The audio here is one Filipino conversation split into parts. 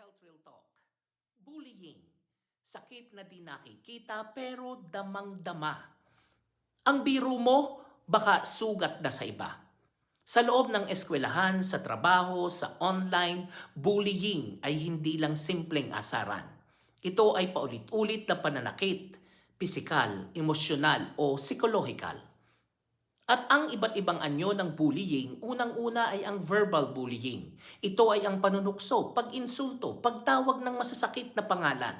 Health Real Talk. Bullying. Sakit na di nakikita pero damang-dama. Ang biro mo, baka sugat na sa iba. Sa loob ng eskwelahan, sa trabaho, sa online, bullying ay hindi lang simpleng asaran. Ito ay paulit-ulit na pananakit, pisikal, emosyonal o psikolohikal. At ang iba't ibang anyo ng bullying, unang-una ay ang verbal bullying. Ito ay ang panunukso, pag-insulto, pagtawag ng masasakit na pangalan.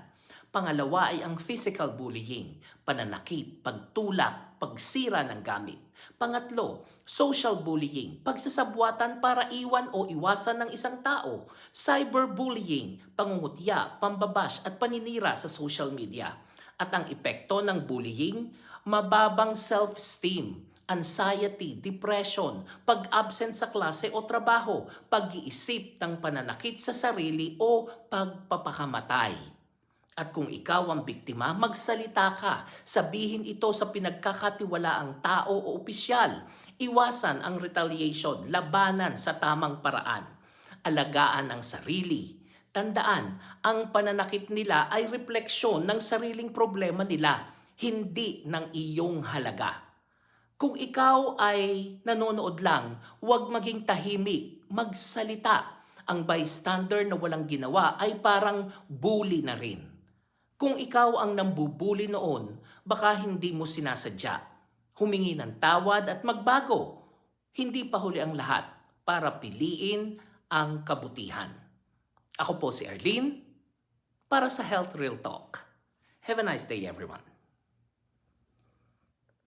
Pangalawa ay ang physical bullying, pananakit, pagtulak, pagsira ng gamit. Pangatlo, social bullying, pagsasabwatan para iwan o iwasan ng isang tao. Cyberbullying, pangungutya, pambabash at paninira sa social media. At ang epekto ng bullying, mababang self-esteem, anxiety, depression, pag-absent sa klase o trabaho, pag-iisip ng pananakit sa sarili o pagpapakamatay. At kung ikaw ang biktima, magsalita ka. Sabihin ito sa pinagkakatiwalaang tao o opisyal. Iwasan ang retaliation, labanan sa tamang paraan. Alagaan ang sarili. Tandaan, ang pananakit nila ay refleksyon ng sariling problema nila, hindi ng iyong halaga. Kung ikaw ay nanonood lang, huwag maging tahimik, magsalita. Ang bystander na walang ginawa ay parang bully na rin. Kung ikaw ang nambubuli noon, baka hindi mo sinasadya. Humingi ng tawad at magbago. Hindi pa huli ang lahat para piliin ang kabutihan. Ako po si Arlene para sa Health Real Talk. Have a nice day everyone.